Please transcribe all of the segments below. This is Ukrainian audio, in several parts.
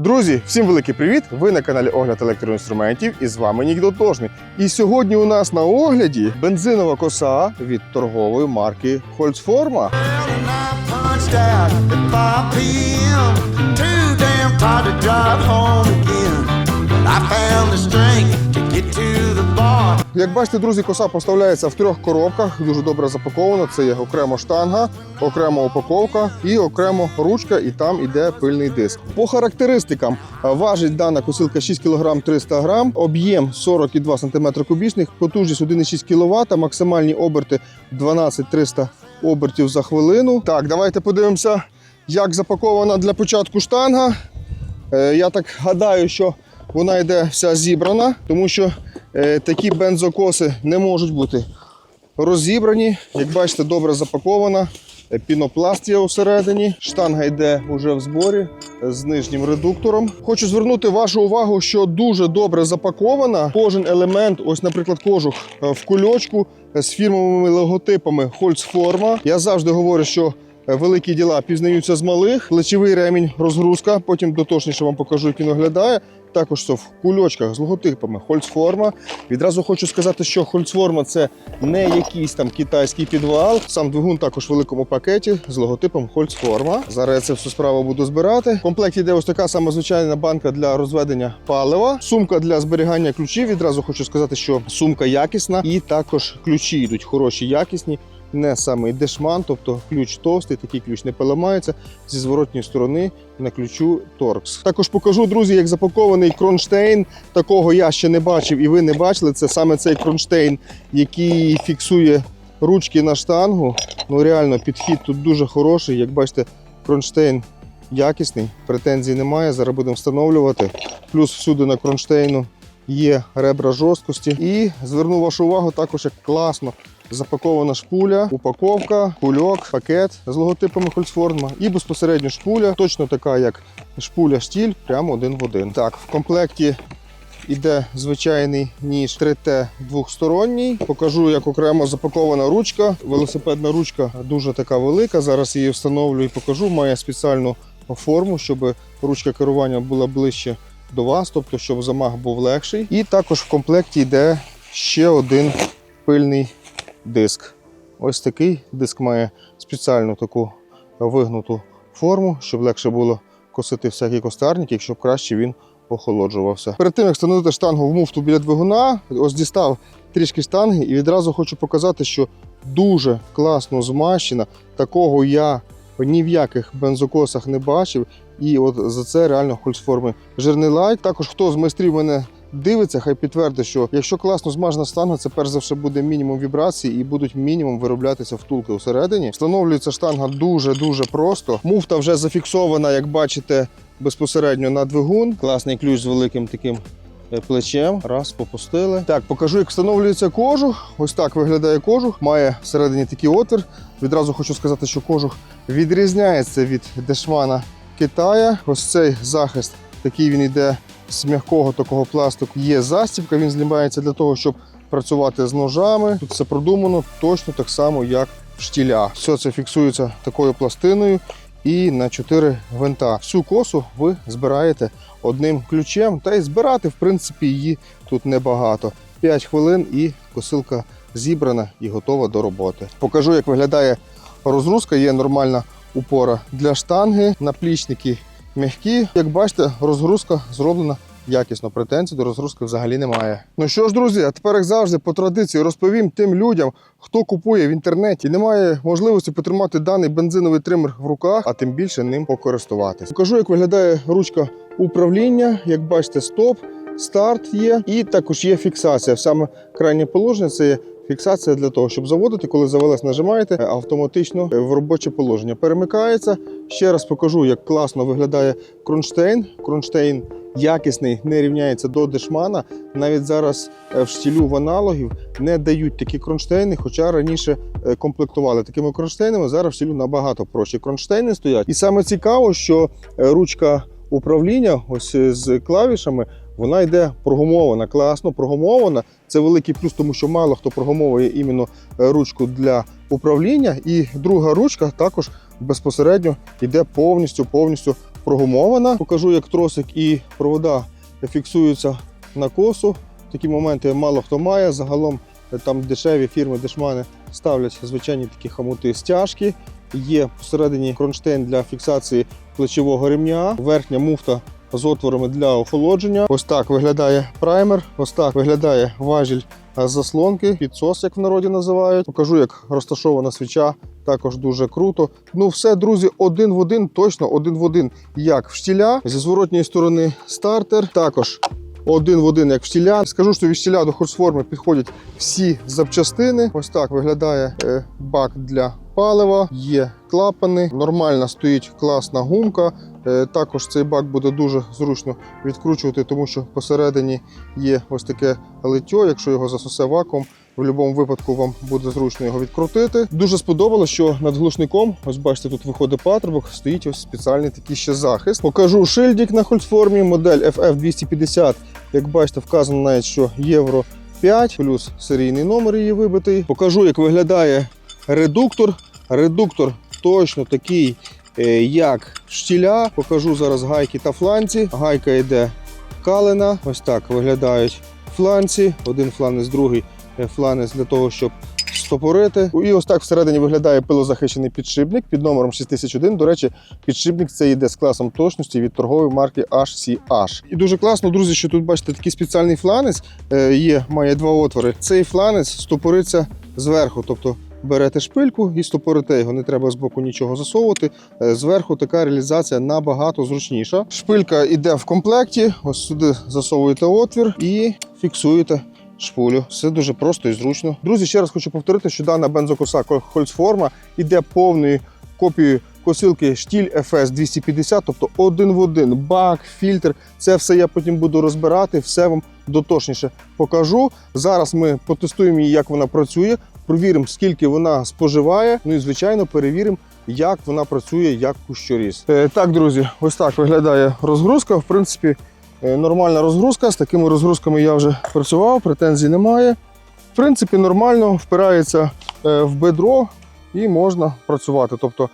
Друзі, всім великий привіт! Ви на каналі Огляд електроінструментів і з вами Нік Дотожний. І сьогодні у нас на огляді бензинова коса від торгової марки. And I punched out at 5 p.m. Too damn tired to drive home again. But I found the strength Як бачите, друзі, коса поставляється в трьох коробках, дуже добре запакована. Це є окремо штанга, окремо упаковка і окремо ручка, і там іде пильний диск. По характеристикам важить дана косилка 6 кг 300 г, об'єм 42 см кубічних, потужність 1,6 кВт, максимальні оберти 12-300 обертів за хвилину. Так, давайте подивимося, як запакована для початку штанга. Е, Я так гадаю, що вона йде вся зібрана, тому що е, такі бензокоси не можуть бути розібрані. Як бачите, добре запакована. Е, Пінопласт є усередині. Штанга йде вже в зборі з нижнім редуктором. Хочу звернути вашу увагу, що дуже добре запакована. Кожен елемент, ось, наприклад, кожух е, в кульочку з фірмовими логотипами Holzforma. Я завжди говорю, що Великі діла пізнаються з малих. Плечовий ремінь, розгрузка. Потім дотошніше вам покажу, як він. Також це в кульочках з логотипами Holzforma. Відразу хочу сказати, що Holzforma – це не якийсь там китайський підвал. Сам двигун також в великому пакеті з логотипом Holzforma. Зараз я це всю справу буду збирати. В комплекті йде ось така сама звичайна банка для розведення палива, сумка для зберігання ключів. Відразу хочу сказати, що сумка якісна, і також ключі йдуть хороші, якісні не самий дешман, тобто ключ товстий, такий ключ не поламається. Зі зворотньої сторони на ключу торкс. Також покажу, друзі, як запакований кронштейн. Такого я ще не бачив і ви не бачили. Це саме цей кронштейн, який фіксує ручки на штангу. Ну реально підхід тут дуже хороший. Як бачите, кронштейн якісний, претензій немає. Зараз будемо встановлювати. Плюс всюди на кронштейну є ребра жорсткості. І зверну вашу увагу також, як класно запакована шпуля, упаковка, кульок, пакет з логотипами Holzforma і безпосередньо шпуля, точно така, як шпуля штіль, прямо один в один. Так, в комплекті іде звичайний ніж 3Т двохсторонній. Покажу, як окремо запакована ручка. Велосипедна ручка дуже така велика. Зараз її встановлю і покажу. Має спеціальну форму, щоб ручка керування була ближче до вас, тобто щоб замах був легший. І також в комплекті йде ще один пильний диск. Ось такий диск має спеціальну таку вигнуту форму, щоб легше було косити всякі костарники, щоб краще він охолоджувався. Перед тим як встановити штангу в муфту біля двигуна, ось дістав трішки штанги і відразу хочу показати, що дуже класно змащена. Такого я ні в яких бензокосах не бачив. І от за це реально хольцформи жирний лайк. Також хто з майстрів мене дивиться, хай підтвердить, що якщо класно змажена штанга, це перш за все буде мінімум вібрацій і будуть мінімум вироблятися втулки всередині. Встановлюється штанга дуже-дуже просто. Муфта вже зафіксована, як бачите, безпосередньо на двигун. Класний ключ з великим таким. е, Плечем, раз, попустили. Так, покажу, як встановлюється кожух. Ось так виглядає кожух. Має всередині такий отвір. Відразу хочу сказати, що кожух відрізняється від дешмана Китая. Ось цей захист, такий він йде з м'якого такого пластику. Є застібка, він знімається для того, щоб працювати з ножами. Тут все продумано точно так само, як в штілях. Все це фіксується такою пластиною і на 4 гвинта. Всю косу ви збираєте одним ключем, та й збирати, в принципі, її тут небагато. 5 хвилин і косилка зібрана і готова до роботи. Покажу, як виглядає розгрузка. Є нормальна упора для штанги, наплічники м'які. Як бачите, розгрузка зроблена якісно. Претензій до розгрузки взагалі немає. Ну що ж, друзі, а тепер, як завжди, по традиції розповім тим людям, хто купує в інтернеті, не має можливості потримати даний бензиновий тример в руках, а тим більше ним покористуватись. Покажу, як виглядає ручка управління. Як бачите, стоп, старт є, і також є фіксація. Саме крайнє положення це є Фіксація для того, щоб заводити, коли завелась, нажимаєте, е, автоматично в робоче положення перемикається. Ще раз покажу, як класно виглядає кронштейн. Кронштейн якісний, не рівняється до дешмана. Навіть зараз е, в штілю в аналогів не дають такі кронштейни, хоча раніше е, комплектували такими кронштейнами. Зараз в штілю набагато проще кронштейни стоять. І саме цікаво, що е, ручка управління, ось е, з клавішами, вона йде прогумована, класно прогумована. Це великий плюс, тому що мало хто прогумовує іменно е, ручку для управління. І друга ручка також безпосередньо йде повністю повністю прогумована. Покажу, як тросик і провода фіксуються на косу. Такі моменти мало хто має. Загалом е, там дешеві фірми, дешмани ставлять звичайні такі хамути стяжки. Є посередині кронштейн для фіксації плечового ремня, верхня муфта з отворами для охолодження. Ось так виглядає праймер, ось так виглядає важіль заслонки, підсос, як в народі називають. Покажу, як розташована свіча. Також дуже круто. Ну, все, друзі, один в один, точно один в один, як в штіля. Зі зворотньої сторони стартер. Також один в один, як в штіля. Скажу, що від штіля до хорсформи підходять всі запчастини. Ось так виглядає е, бак для палива. Є клапани. Нормально стоїть класна гумка. Е, Також цей бак буде дуже зручно відкручувати, тому що посередині є ось таке лиття. Якщо його засосе вакуум, в будь-якому випадку вам буде зручно його відкрутити. Дуже сподобалось, що над глушником, ось бачите, тут виходить патрубок, стоїть ось спеціальний такий ще захист. Покажу шильдик на хольцформі, модель FF250. Як бачите, вказано навіть, що євро 5, плюс серійний номер її вибитий. Покажу, як виглядає редуктор. Редуктор точно такий, як штіля. Покажу зараз гайки та фланці. Гайка йде калена. Ось так виглядають фланці. Один фланець, другий е, фланець для того, щоб стопорити. І ось так всередині виглядає пилозахищений підшипник під номером 6001. До речі, підшипник це йде з класом точності від торгової марки HCH. І дуже класно, друзі, що тут бачите такий спеціальний фланець. е, Є, має два отвори. Цей фланець стопориться зверху. тобто Берете шпильку і стопорите його, не треба з боку нічого засовувати. Е, Зверху така реалізація набагато зручніша. Шпилька йде в комплекті. Ось сюди засовуєте отвір і фіксуєте шпулю. Все дуже просто і зручно. Друзі, ще раз хочу повторити, що дана бензокоса Хольцформа йде повною копією косилки штіль FS 250, тобто один в один, бак, фільтр. Це все я потім буду розбирати, все вам дотошніше покажу. Зараз ми потестуємо її, як вона працює, провіримо, скільки вона споживає. Ну і звичайно перевіримо. Як вона працює як кущоріз. Е, так, друзі, ось так виглядає розгрузка. В принципі, е, нормальна розгрузка. З такими розгрузками я вже працював, претензій немає. В принципі, нормально впирається е, в бедро і можна працювати. Тобто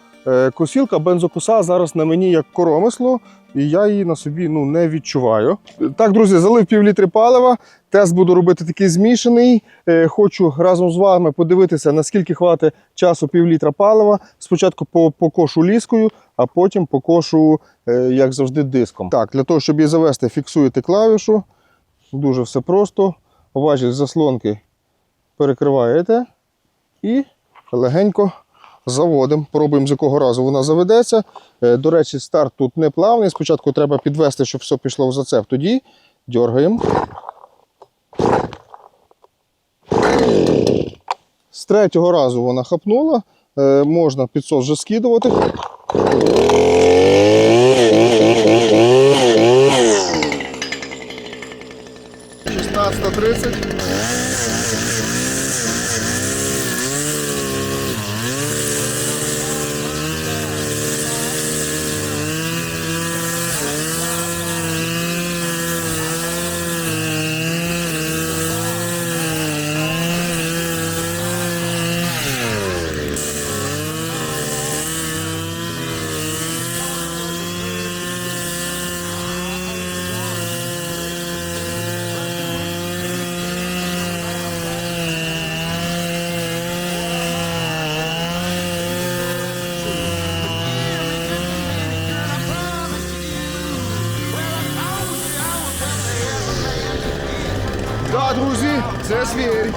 косілка бензокоса зараз на мені як коромисло, і я її на собі ну, не відчуваю. Так, друзі, залив пів літри палива. Тест буду робити такий змішаний. Е, Хочу разом з вами подивитися, наскільки хватить часу пів літра палива. Спочатку по- покошу ліскою, а потім покошу, е, як завжди, диском. Так, для того, щоб її завести, фіксуєте клавішу. Дуже все просто. Важіль заслонки перекриваєте і легенько заводимо. Пробуємо, з якого разу вона заведеться. Е, До речі, старт тут не плавний. Спочатку треба підвести, щоб все пішло в зацеп. Тоді дергаємо. З третього разу вона хапнула. Е, Можна підсос вже скидувати. Шістнадцята тридцять. Це звір.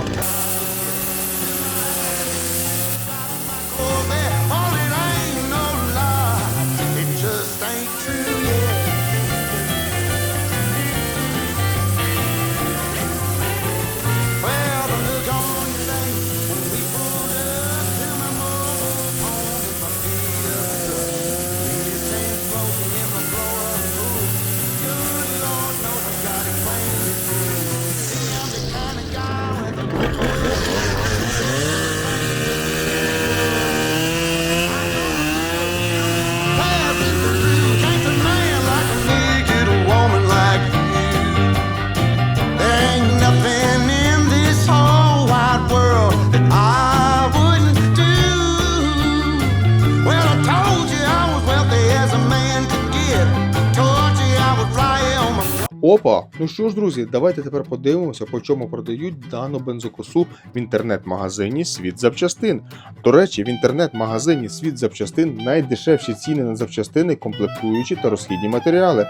Ну що ж, друзі, давайте тепер подивимося, по чому продають дану бензокосу в інтернет-магазині Світ запчастин. До речі, в інтернет-магазині Світ запчастин найдешевші ціни на запчастини, комплектуючі та розхідні матеріали.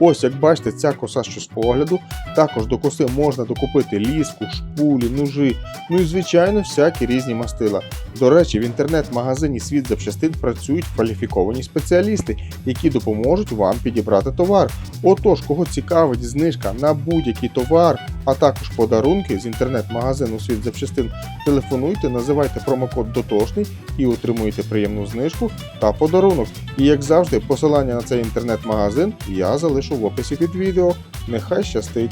Ось як бачите, ця коса, що з погляду, також до коси можна докупити ліску, шпулі, ножи, ну і звичайно всякі різні мастила. До речі, в інтернет-магазині Світ запчастин працюють кваліфіковані спеціалісти, які допоможуть вам підібрати товар. Отож, кого цікавить знижка на будь-який товар, а також подарунки з інтернет-магазину Світ запчастин, телефонуйте, називайте промокод дотошний і отримуєте приємну знижку та подарунок. І як завжди, посилання на цей інтернет-магазин я залишу в описі під відео. Нехай щастить!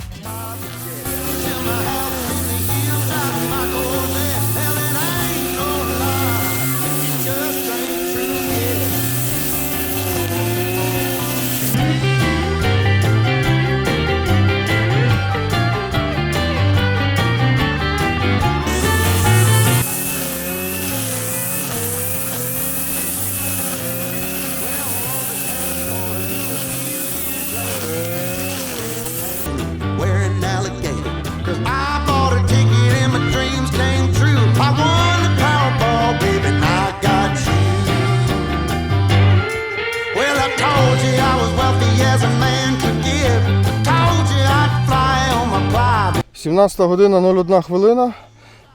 17 година 01 хвилина.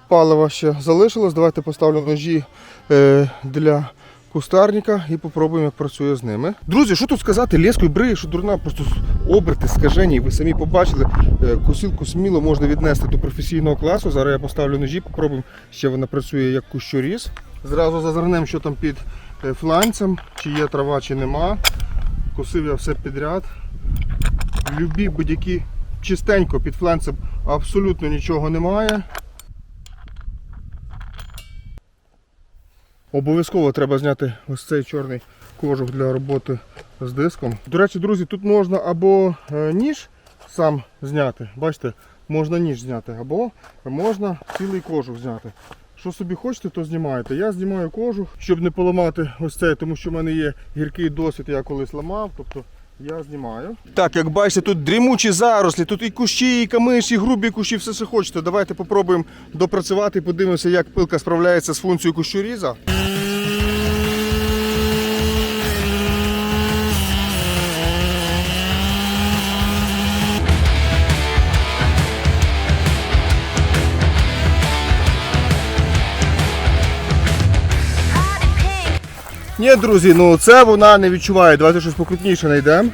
Паливо ще залишилось. Давайте поставлю ножі е, для кустарника і попробуємо, як працює з ними. Друзі, що тут сказати? Лескою бриє, що дурна, просто оберти скажені. Ви самі побачили. Е, косилку сміло можна віднести до професійного класу. Зараз я поставлю ножі, попробуємо, ще вона працює як кущоріз. Зразу зазирнемо, що там під е, фланцем, чи є трава, чи нема. Косив я все підряд. Любі будь-які чистенько під фланцем абсолютно нічого немає. Обов'язково треба зняти ось цей чорний кожух для роботи з диском. До речі, друзі, тут можна або е, ніж сам зняти, бачите, можна ніж зняти, або можна цілий кожух зняти. Що собі хочете, то знімаєте. Я знімаю кожух, щоб не поламати ось цей, тому що в мене є гіркий досвід, я колись ламав. Тобто я знімаю. Так, як бачите, тут дрімучі зарослі, тут і кущі, і камиші, і грубі кущі, все що хочете. Давайте попробуємо допрацювати і подивимося, як пилка справляється з функцією кущоріза. Ні, друзі, ну це вона не відчуває. Давайте щось покрупніше знайдемо.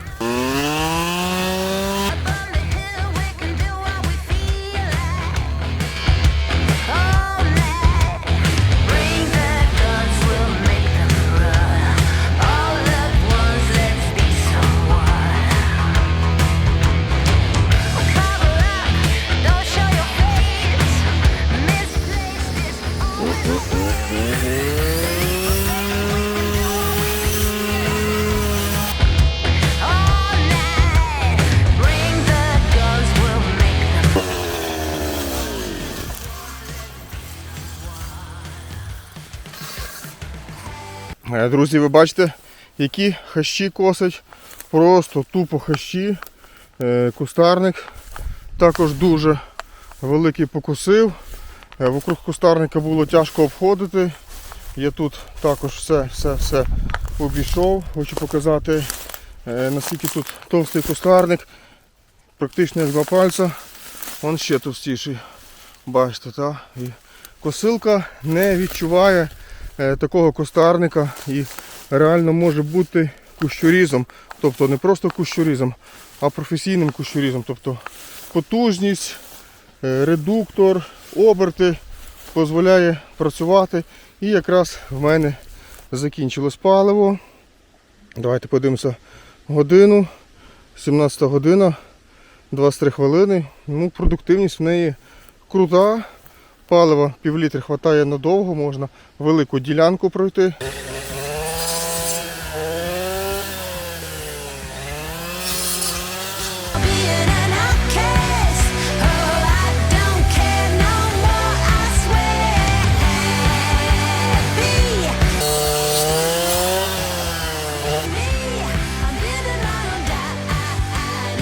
Друзі, ви бачите, які хащі косить. Просто тупо хащі. Е, Кустарник також дуже великий покусив. Е, Вокруг кустарника було тяжко обходити. Я тут також все все, все обійшов. Хочу показати, е, наскільки тут товстий кустарник. Практично як два пальця. Вон ще товстіший. Бачите, так? І косилка не відчуває е, такого кустарника і реально може бути кущорізом. Тобто не просто кущорізом, а професійним кущорізом. Тобто потужність, е, редуктор, оберти дозволяє працювати. І якраз в мене закінчилось паливо. Давайте подивимося годину. 17 година, 23 хвилини. Ну, продуктивність в неї крута. Палива пів літри вистачає надовго, можна велику ділянку пройти.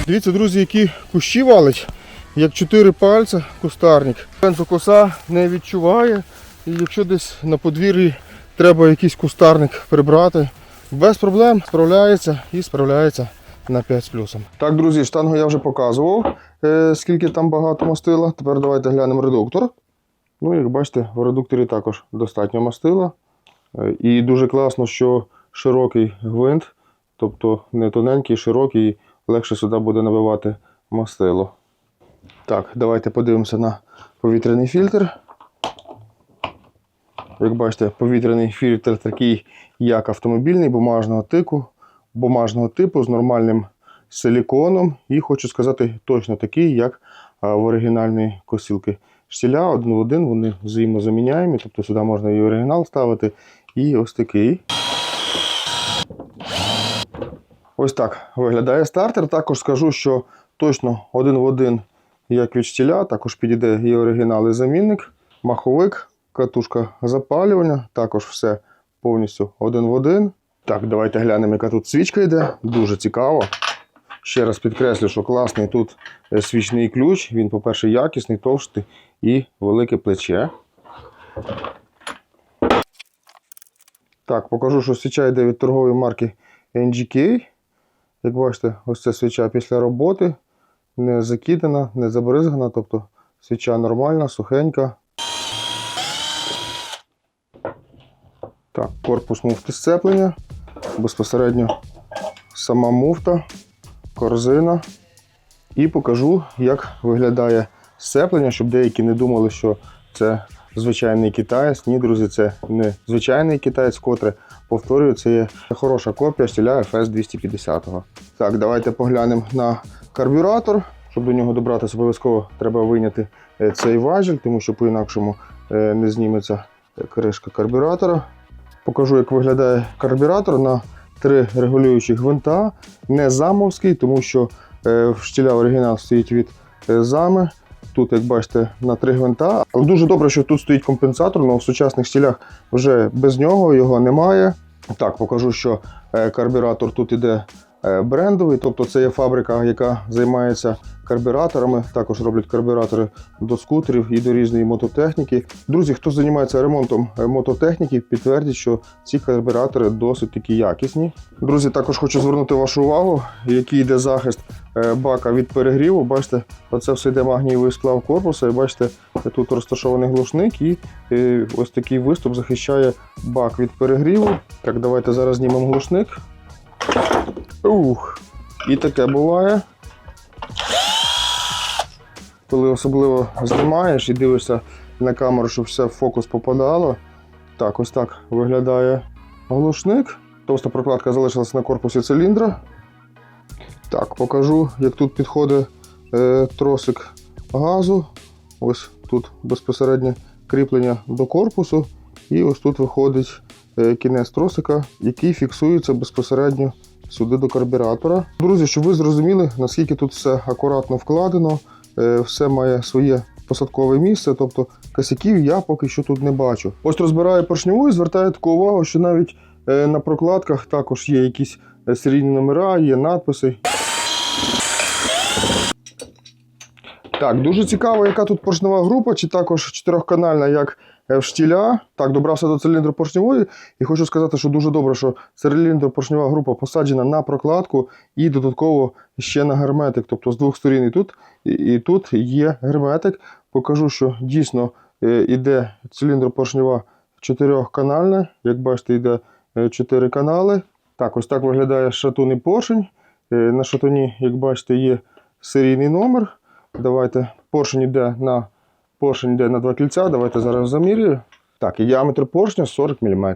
Дивіться, друзі, які кущі валить, як чотири пальця кустарник. Бензокоса не відчуває. І якщо десь на подвір'ї треба якийсь кустарник прибрати, без проблем справляється і справляється на 5 з плюсом. Так, друзі, штангу я вже показував, е, скільки там багато мастила. Тепер давайте глянемо редуктор. Ну, як бачите, в редукторі також достатньо мастила. Е, І дуже класно, що широкий гвинт, тобто не тоненький, широкий, легше сюди буде набивати мастило. Так, давайте подивимося на повітряний фільтр. Як бачите, повітряний фільтр такий, як автомобільний, бумажного типу, бумажного типу з нормальним силіконом. І хочу сказати, точно такий, як в оригінальної косілки. Штіля один в один, вони взаємозаміняємі, тобто сюди можна і оригінал ставити, і ось такий. Ось так виглядає стартер. Також скажу, що точно один в один, як від штіля, також підійде і оригінал, і замінник, маховик, катушка запалювання, також все повністю один в один. Так, давайте глянемо, яка тут свічка йде. Дуже цікаво. Ще раз підкреслю, що класний тут е, свічний ключ. Він, по-перше, якісний, товстий і велике плече. Так, покажу, що свіча йде від торгової марки NGK. Як бачите, ось ця свіча після роботи. Не закидана, не забризгана, тобто свіча нормальна, сухенька. Так, корпус муфти сцеплення. Безпосередньо сама муфта, корзина. І покажу, як виглядає сцеплення, щоб деякі не думали, що це звичайний китаєць. Ні, друзі, це не звичайний китаєць, вкотре повторюю, це є хороша копія стиля FS 250. Так, давайте поглянемо на карбюратор. Щоб до нього добратися, обов'язково треба вийняти е, цей важіль, тому що по-інакшому е, не зніметься е, кришка карбюратора. Покажу, як виглядає карбюратор на три регулюючі гвинта. Не замовський, тому що штіля оригінал стоїть від зами. Тут, як бачите, на три гвинта. Але дуже добре, що тут стоїть компенсатор, але в сучасних стілях вже без нього його немає. Так, покажу, що карбюратор тут іде брендовий, тобто це є фабрика, яка займається карбюраторами. Також роблять карбюратори до скутерів і до різної мототехніки. Друзі, хто займається ремонтом е, мототехніки, підтвердять, що ці карбюратори досить такі якісні. Друзі, також хочу звернути вашу увагу, який йде захист е, бака від перегріву. Бачите, оце все йде магнієвий сплав корпуса. І бачите, тут розташований глушник, і е, ось такий виступ захищає бак від перегріву. Так, давайте зараз знімемо глушник. Ух, і таке буває. Коли особливо знімаєш і дивишся на камеру, щоб все в фокус попадало. Так, ось так виглядає глушник. Товста прокладка залишилася на корпусі циліндра. Так, покажу, як тут підходить е, тросик газу. Ось тут безпосереднє кріплення до корпусу. І ось тут виходить е, кінець тросика, який фіксується безпосередньо сюди до карбюратора. Друзі, щоб ви зрозуміли, наскільки тут все акуратно вкладено, е, все має своє посадкове місце, тобто косяків я поки що тут не бачу. Ось розбираю поршньову і звертаю таку увагу, що навіть е, на прокладках також є якісь е, серійні номера, є надписи. Так, дуже цікаво, яка тут поршнева група, чи також чотирьохканальна, як штіля. Так, добрався до циліндру поршневої. І хочу сказати, що дуже добре, що циліндр група посаджена на прокладку і додатково ще на герметик. Тобто з двох сторін і тут, і, і тут є герметик. Покажу, що дійсно е, іде циліндр поршнева чотирьохканальна. Як бачите, йде е, чотири канали. Так, ось так виглядає шатун і поршень. Е, На шатуні, як бачите, є серійний номер. Давайте поршень йде на поршень йде на два кільця. Давайте зараз замірюю. Так, і діаметр поршня 40 мм.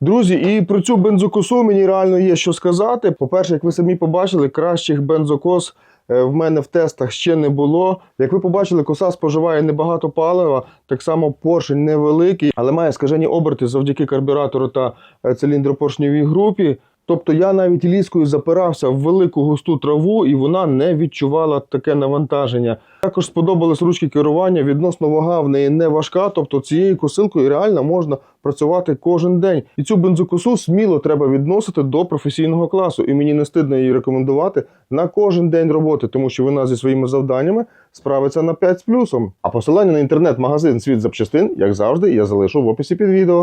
Друзі, і про цю бензокосу мені реально є що сказати. По-перше, як ви самі побачили, кращих бензокос е, в мене в тестах ще не було. Як ви побачили, коса споживає небагато палива, так само поршень невеликий, але має скажені оберти завдяки карбюратору та е, циліндропоршневій групі. Тобто я навіть ліскою запирався в велику густу траву, і вона не відчувала таке навантаження. Також сподобались ручки керування. Відносно вага в неї не важка. Тобто цією косилкою реально можна працювати кожен день. І цю бензокосу сміло треба відносити до професійного класу. І мені не стидно її рекомендувати на кожен день роботи, тому що вона зі своїми завданнями справиться на 5 з плюсом. А посилання на інтернет-магазин світ запчастин, як завжди, я залишу в описі під відео.